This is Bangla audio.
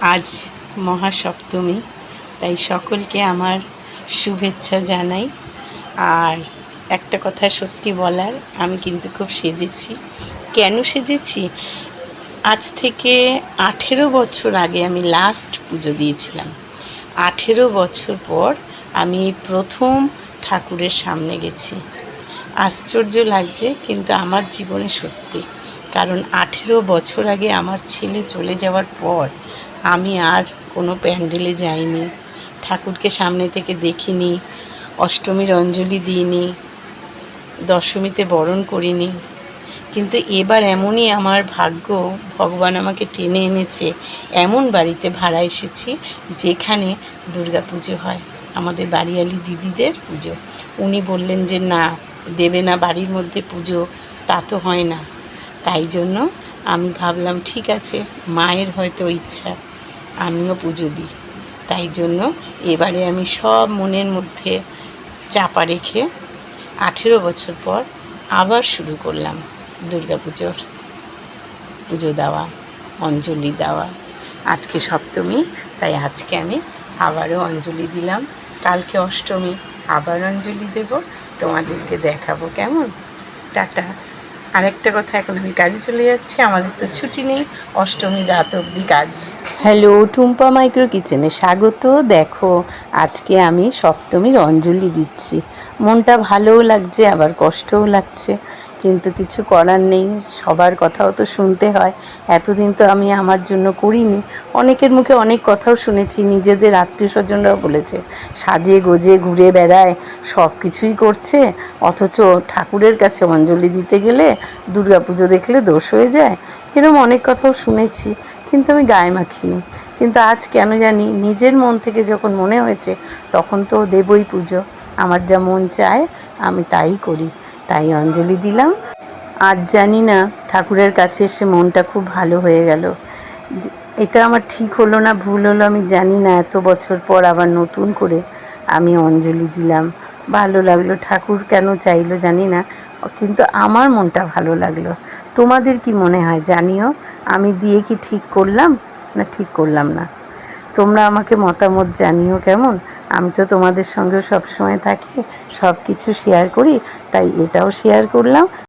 আজ মহাসপ্তমী, তাই সকলকে আমার শুভেচ্ছা জানাই। আর একটা কথা সত্যি বলার, আমি কিন্তু খুব সেজেছি। কেন সেজেছি? আজ থেকে আঠেরো বছর আগে আমি লাস্ট পুজো দিয়েছিলাম। আঠেরো বছর পর আমি প্রথম ঠাকুরের সামনে গেছি। আশ্চর্য লাগছে, কিন্তু আমার জীবনে সত্যি। কারণ আঠেরো বছর আগে আমার ছেলে চলে যাওয়ার পর আমি আর কোনো প্যান্ডেলে যাইনি, ঠাকুরকে সামনে থেকে দেখিনি, অষ্টমীর অঞ্জলি দিইনি, দশমীতে বরণ করিনি। কিন্তু এবার এমনই আমার ভাগ্য, ভগবান আমাকে টেনে এনেছে এমন বাড়িতে ভাড়া এসেছি যেখানে দুর্গা পুজো হয়, আমাদের বাড়িয়ালি দিদিদের পুজো। উনি বললেন যে, না, দেবে না বাড়ির মধ্যে পুজো, তা তো হয় না। তাই জন্য আমি ভাবলাম, ঠিক আছে, মায়ের হয়তো ইচ্ছা, আমিও পুজো দিই। তাই জন্য এবারে আমি সব মনের মধ্যে চাপা রেখে আঠেরো বছর পর আবার শুরু করলাম দুর্গা পুজোর পুজো দেওয়া, অঞ্জলি দেওয়া। আজকে সপ্তমী, তাই আজকে আমি আবারও অঞ্জলি দিলাম। কালকে অষ্টমী, আবার অঞ্জলি দেব। তোমাদেরকে দেখাবো কেমন। টাটা। আরেকটা কথা, এখন আমি কাজে চলে যাচ্ছি, আমাদের তো ছুটি নেই, অষ্টমী রাত অবধি কাজ। হ্যালো, টুম্পা মাইক্রো কিচেনে স্বাগত। দেখো, আজকে আমি সপ্তমীর অঞ্জলি দিচ্ছি। মনটা ভালোও লাগছে, আবার কষ্টও লাগছে। কিন্তু কিছু করার নেই। সবার কথাও তো শুনতে হয়। এতদিন তো আমি আমার জন্য করিনি। অনেকের মুখে অনেক কথাও শুনেছি। নিজেদের আত্মীয় স্বজনরাও বলেছে, সাজে গোজে ঘুরে বেড়ায় সব কিছুই করছে। অথচ ঠাকুরের কাছে অঞ্জলি দিতে গেলে দুর্গাপুজো দেখলে দোষ হয়ে যায়। এরকম অনেক কথাও শুনেছি, কিন্তু আমি গায়ে মাখিনি। কিন্তু আজ কেন জানি নিজের মন থেকে যখন মনে হয়েছে, তখন তো দেবই পুজো। আমার যা মন চায় আমি তাই করি। তাই অঞ্জলি দিলাম। আজ জানি না ঠাকুরের কাছে এসে মনটা খুব ভালো হয়ে গেল। এটা আমার ঠিক হলো না, ভুল হলো আমি জানি না, এত বছর পর আবার নতুন করে আমি অঞ্জলি দিলাম। ভালো লাগল, ঠাকুর কেন চাইলো জানি না, কিন্তু আমার মনটা ভালো লাগল। তোমাদের কি মনে হয় জানিও? আমি দিয়ে কি ঠিক করলাম না ঠিক করলাম না? তোমরা আমাকে মতামত জানিও কেমন? আমি তো তোমাদের সঙ্গেও সবসময় থাকি সব কিছু শেয়ার করি, তাই এটাও শেয়ার করলাম।